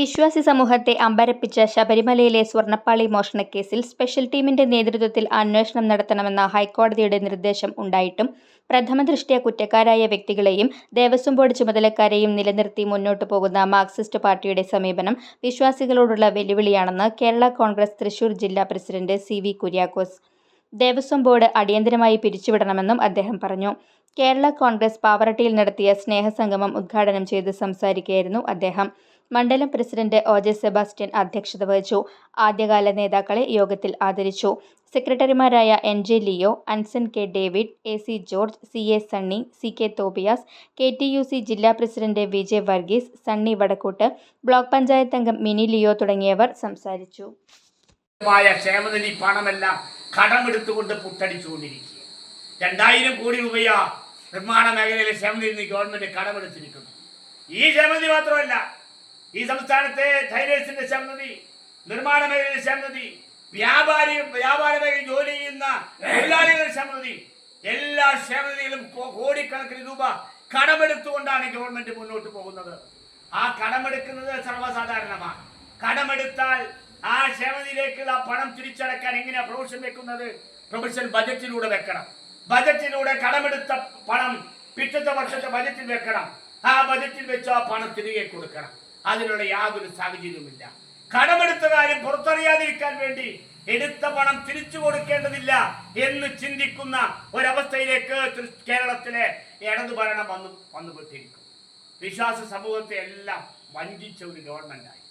വിശ്വാസി സമൂഹത്തെ അമ്പരപ്പിച്ച ശബരിമലയിലെ സ്വർണപ്പാളി മോഷണക്കേസിൽ സ്പെഷ്യൽ ടീമിന്റെ നേതൃത്വത്തിൽ അന്വേഷണം നടത്തണമെന്ന ഹൈക്കോടതിയുടെ നിർദ്ദേശം ഉണ്ടായിട്ടും പ്രഥമ ദൃഷ്ടിയ കുറ്റക്കാരായ വ്യക്തികളെയും ദേവസ്വം ബോർഡ് ചുമതലക്കാരെയും നിലനിർത്തി മുന്നോട്ടു പോകുന്ന മാർക്സിസ്റ്റ് പാർട്ടിയുടെ സമീപനം വിശ്വാസികളോടുള്ള വെല്ലുവിളിയാണെന്ന് കേരള കോൺഗ്രസ് തൃശൂർ ജില്ലാ president C V Kuriakose. Devaswom board അടിയന്തരമായി പിരിച്ചുവിടണമെന്നും അദ്ദേഹം പറഞ്ഞു. കേരള കോൺഗ്രസ് പാവറട്ടിയിൽ നടത്തിയ സ്നേഹസംഗമം ഉദ്ഘാടനം ചെയ്ത് സംസാരിക്കുകയായിരുന്നു അദ്ദേഹം. മണ്ഡലം പ്രസിഡന്റ് ഒ ജെ സെബാസ്റ്റ്യൻ അധ്യക്ഷത വഹിച്ചു. ആദ്യകാല നേതാക്കളെ യോഗത്തിൽ ആദരിച്ചു. സെക്രട്ടറിമാരായ N J Leo Anson K David A C George C A Sunny C K Tobias K T U C ജില്ലാ president V J Varghese Sunny Vadakkoot block panchayat അംഗം Mini Leo തുടങ്ങിയവർ സംസാരിച്ചു. കടമെടുത്തുകൊണ്ട് രണ്ടായിരം കോടി രൂപയാ നിർമ്മാണ മേഖലയിലെ ഗവൺമെന്റ് കടമെടുത്തിരിക്കുന്നു ഈ ക്ഷേമനിധി മാത്രമല്ല ഈ സംസ്ഥാനത്തെ ടൈലേഴ്സിന്റെ ശബ്ദതി നിർമ്മാണ മേഖലയിലെ ശബ്ദതി വ്യാപാരി വ്യാപാര മേഖലയിൽ ജോലി ചെയ്യുന്ന തൊഴിലാളികളുടെ ശബ്ദതി എല്ലാ കോ- കോടിക്കണക്കിന് രൂപ കടമെടുത്തുകൊണ്ടാണ് ഗവൺമെന്റ് മുന്നോട്ട് പോകുന്നത്. ആ കടമെടുക്കുന്നത് സർവസാധാരണമാണ്. കടമെടുത്താൽ ആ ക്ഷേമനിധിയിലേക്കുള്ള പണം തിരിച്ചടക്കാൻ എങ്ങനെയാ പ്രൊവിഷൻ വെക്കുന്നത്? പ്രൊവിഷൻ ബജറ്റിലൂടെ വെക്കണം. ബജറ്റിലൂടെ കടമെടുത്ത പണം പിറ്റത്തെ വർഷത്തെ ബജറ്റിൽ വെക്കണം. ആ ബജറ്റിൽ വെച്ച് ആ പണം തിരികെ കൊടുക്കണം. അതിനുള്ള യാതൊരു സാഹചര്യവുമില്ല. കടമെടുത്ത കാര്യം പുറത്തറിയാതിരിക്കാൻ വേണ്ടി എടുത്ത പണം തിരിച്ചു കൊടുക്കേണ്ടതില്ല എന്ന് ചിന്തിക്കുന്ന ഒരവസ്ഥയിലേക്ക് കേരളത്തിലെ ഇടതു ഭരണം വന്നു വന്നുപെട്ടിരിക്കും വിശ്വാസ സമൂഹത്തെ എല്ലാം വഞ്ചിച്ച ഒരു ഗവൺമെന്റായി